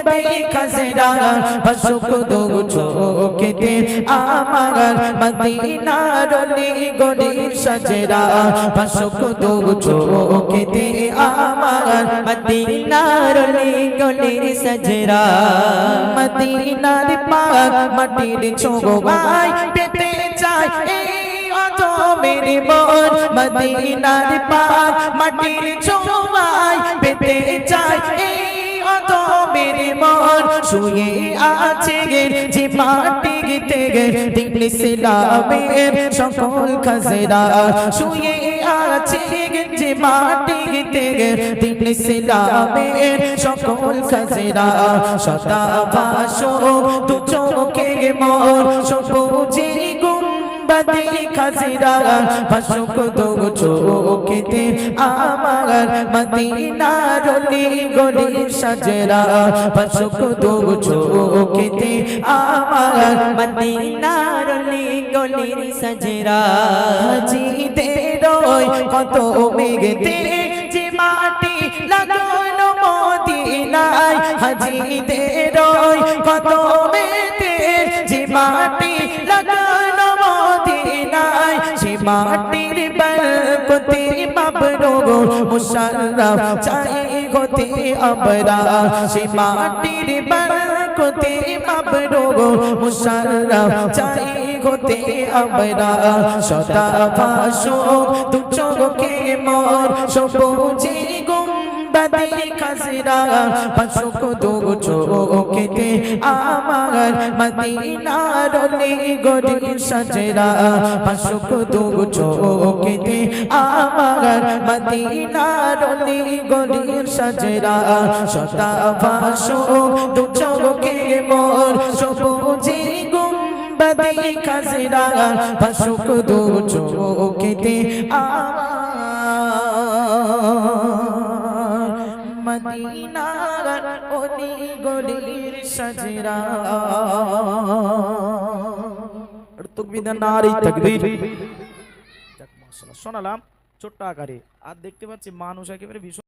গুম্বাদি খাজরা ভাসুক দু চোখেতে আমার মদিনার অলি গলির সাজরা ভাসুক দু চোখেতে আমার মদিনার অলি গলির সাজরা মদিনার পাক মাটির ছোঁয়ায় পেতে চাই মেরে মন মদিনার পাক মাটির ছোঁয়ায় পেতে মন শুয়ে আছে গে যে মাটি গিতে দিন ইসলামের সকল খাজরা শুয়ে আছে গে যে মাটি গিতে দিন ইসলামের সকল খাজরা সদা বাসো দু চোখে মন, সবুজি খাজরা ভাসুক দু চোখেতে আমার মদিনার অলি গলির সাজরা ভাসুক দু চোখেতে আমার মদিনার অলি গলির সাজরা জিদের কত মেঘতে যে মাটি লাগানো মদিনায় হাজিদের কত মাটির বরকতে মাবরো মুশারফ চাই গতে আবরা। সে মাটির বরকতে মাবরো মুশারফ চাই গতে আবরা। সদা ভাসো দু চোখে মোর, সবুজি গুম্বাদি খাজরা ভাসুক দু চোখেতে আমার মদিনার গলির সাজরা ভাসুক দু চোখেতে আমার মদিনার গলির সাজরা। সদা ভাসো দু চোখে মোর সবুজি গুম্বাদি খাজরা ভাসুক দু চোখেতে আমার মদিনার গলির সাজরা। নারী শোনালাম ছোট্ট আকারে। আর দেখতে পাচ্ছি মানুষ একেবারে ভীষণ